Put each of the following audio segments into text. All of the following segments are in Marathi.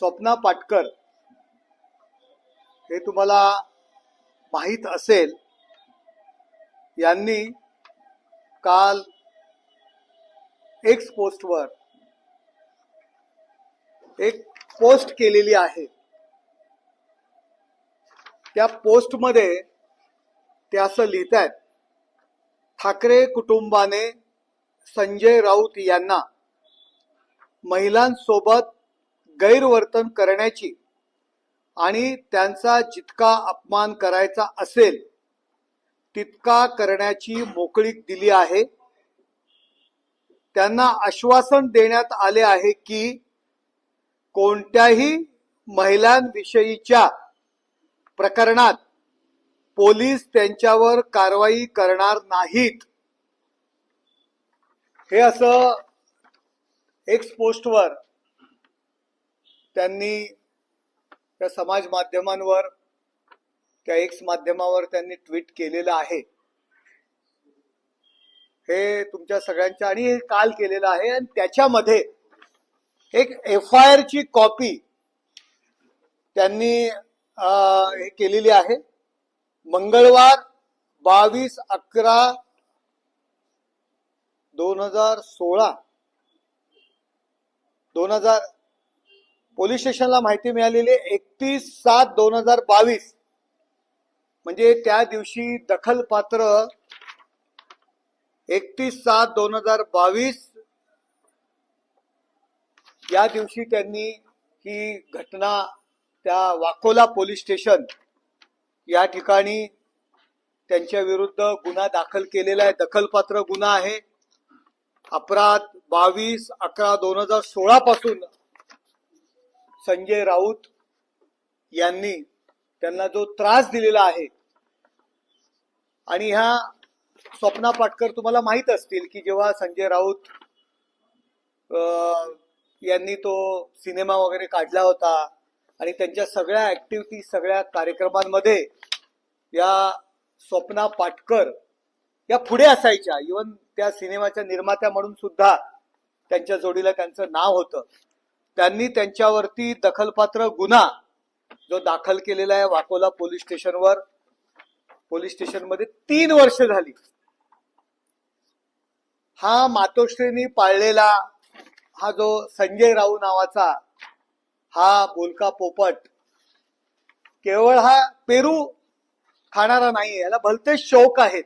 स्वप्ना पाटकर हे तुम्हाला माहीत असेल यांनी काल एक्स पोस्टवर एक पोस्ट केलेली आहे. त्या पोस्टमध्ये ते असं लिहित आहेत ठाकरे कुटुंबाने संजय राऊत यांना महिलांसोबत गैरवर्तन करण्याची आणि त्यांचा जितका अपमान करायचा असेल तितका करण्याची मोकळीक दिली आहे. त्यांना आश्वासन देण्यात आले आहे की कोणत्याही महिलांविषयीच्या प्रकरणात पोलीस त्यांच्यावर कारवाई करणार नाहीत. हे असं एक्स पोस्टवर त्यांनी त्या समाज माध्यमांवर त्या एक्स माध्यमावर त्यांनी ट्विट केलेलं आहे. हे तुमच्या सगळ्यांच्या आणि हे काल केलेलं आहे. आणि त्याच्यामध्ये एक एफ आय आर ची कॉपी त्यांनी हे केलेली आहे. मंगळवार बावीस अकरा दोन हजार सोळा दोन हजार पोलीस स्टेशनला माहिती मिळालेली एकतीस सात दोन हजार बावीस. म्हणजे त्या दिवशी दखलपात्र एकतीस सात दोन हजार बावीस या दिवशी त्यांनी ही घटना त्या वाकोला पोलीस स्टेशन या ठिकाणी त्यांच्या विरुद्ध गुन्हा दाखल केलेला आहे. दखलपात्र गुन्हा आहे. अपराध बावीस अकरा दोन हजार सोळा पासून संजय राऊत यांनी त्यांना जो त्रास दिलेला आहे आणि ह्या स्वप्ना पाटकर तुम्हाला माहीत असतील की जेव्हा संजय राऊत यांनी तो सिनेमा वगैरे काढला होता आणि त्यांच्या सगळ्या ऍक्टिव्हिटी सगळ्या कार्यक्रमांमध्ये या स्वप्ना पाटकर या पुढे असायच्या. इवन त्या सिनेमाच्या निर्मात्या म्हणून सुद्धा त्यांच्या जोडीला त्यांचं नाव होतं. त्यांनी त्यांच्यावरती दखलपात्र गुन्हा जो दाखल केलेला आहे वाकोला पोलीस स्टेशनवर पोलीस स्टेशनमध्ये तीन वर्ष झाली. हा मातोश्रीनी पाळलेला हा जो संजय राऊ नावाचा हा बोलका पोपट केवळ हा पेरू खाणारा नाही याला भलते शौक आहेत.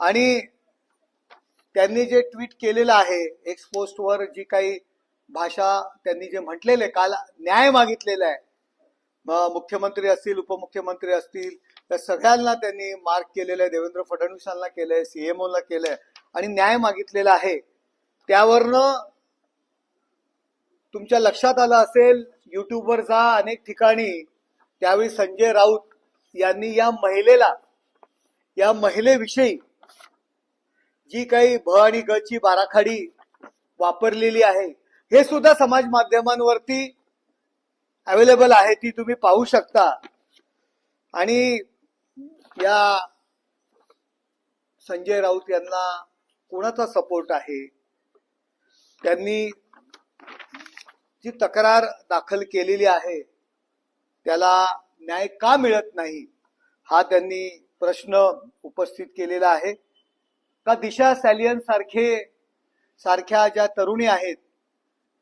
आणि त्यांनी जे ट्विट केलेलं आहे एक्सपोस्टवर जी काही भाषा त्यांनी जे म्हटलेले काल न्याय मागितलेला आहे. मुख्यमंत्री असतील उपमुख्यमंत्री असतील त्या सगळ्यांना त्यांनी मार्क केलेलं आहे. देवेंद्र फडणवीसांना केलंय सीएमओला केलंय आणि न्याय मागितलेला आहे. त्यावरनं तुमच्या लक्षात आलं असेल युट्यूबवर जा अनेक ठिकाणी. त्यावेळी संजय राऊत यांनी या महिलेला या महिलेविषयी जी काही भ आणि गची बाराखाडी वापरलेली आहे हे सुद्धा समाज माध्यमांवरती अवेलेबल आहे ती तुम्ही पाहू शकता. आणि या संजय राऊत यांना कोणाचा सपोर्ट आहे? त्यांनी जी तक्रार दाखल केलेली आहे त्याला न्याय का मिळत नाही हा त्यांनी प्रश्न उपस्थित केलेला आहे. का दिशा सॅलियन सारखे सारख्या ज्या तरुणी आहेत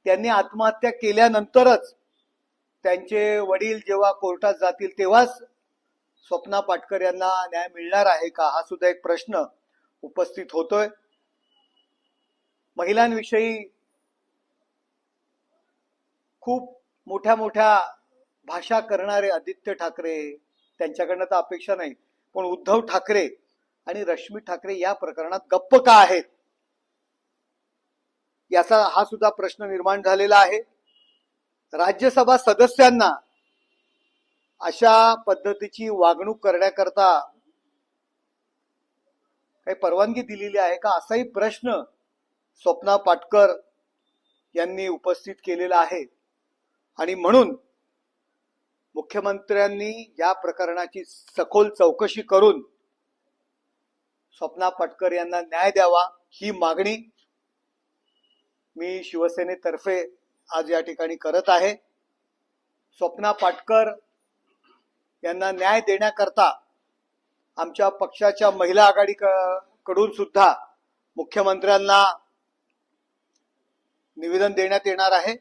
त्यांनी आत्महत्या केल्यानंतरच त्यांचे वडील जेव्हा कोर्टात जातील तेव्हाच स्वप्ना पाटकर यांना न्याय मिळणार आहे का? हा सुद्धा एक प्रश्न उपस्थित होतोय. महिलांविषयी खूप मोठ्या मोठ्या भाषा करणारे आदित्य ठाकरे त्यांच्याकडनं तर अपेक्षा नाही. पण उद्धव ठाकरे आणि रश्मी ठाकरे या प्रकरणात गप्प का आहेत? याचा हा सुद्धा प्रश्न निर्माण झालेला आहे. राज्यसभा सदस्यांना अशा पद्धतीची वागणूक करण्याकरता काही परवानगी दिलेली आहे का? असाही प्रश्न स्वप्ना पाटकर यांनी उपस्थित केलेला आहे. आणि म्हणून मुख्यमंत्र्यांनी या प्रकरणाची सखोल चौकशी करून स्वप्ना पाटकर यांना न्याय द्यावा ही मागणी मी शिवसेनेतर्फे आज या ठिकाणी करत आहे. स्वप्ना पाटकर यांना न्याय देण्याकरता आमच्या पक्षाच्या महिला आघाडी कडून सुद्धा मुख्यमंत्र्यांना निवेदन देण्यात येणार आहे.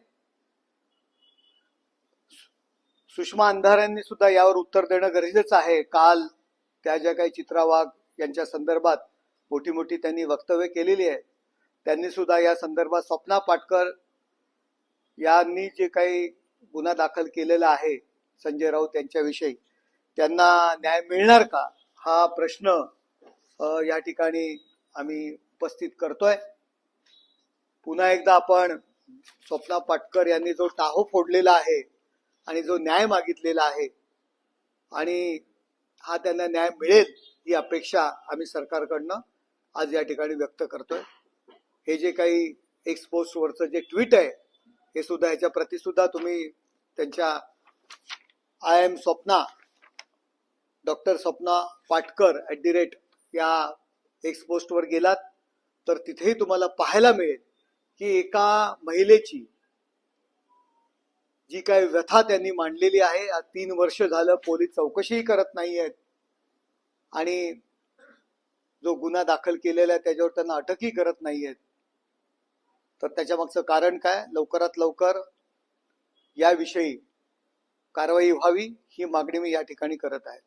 सुषमा अंधाऱ्यांनी सुद्धा यावर उत्तर देणं गरजेचं आहे. काल त्या ज्या काही चित्रा वाघ यांच्या संदर्भात मोठी मोठी त्यांनी वक्तव्य केलेली आहे. त्यांनी सुद्धा या संदर्भात स्वप्ना पाटकर यांनी जे काही गुन्हा दाखल केलेला आहे संजय राऊत यांच्याविषयी त्यांना न्याय मिळणार का? हा प्रश्न या ठिकाणी आम्ही उपस्थित करतोय. पुन्हा एकदा आपण स्वप्ना पाटकर यांनी जो टाहो फोडलेला आहे आणि जो न्याय मागितलेला आहे आणि हा त्यांना न्याय मिळेल ही अपेक्षा आम्ही सरकारकडनं आज या ठिकाणी व्यक्त करतोय. हे जे काही एक्सपोस्ट वरचं जे ट्विट आहे हे सुद्धा ह्याच्या प्रती सुद्धा तुम्ही त्यांच्या I am Swapna doctor Swapna Patkar at the rate या एक्सपोस्टवर गेलात तर तिथेही तुम्हाला पाहायला मिळेल की एका महिलेची जी काय व्यथा त्यांनी मांडलेली आहे तीन वर्ष झालं पोलीस चौकशीही करत नाही आहेत आणि जो गुन्हा दाखल केलेला आहे त्याच्यावर त्यांना अटकही करत नाही आहेत तर त्याच्या मागचं कारण काय? लवकरात लवकर याविषयी कारवाई व्हावी ही मागणी मी या ठिकाणी करत आहे.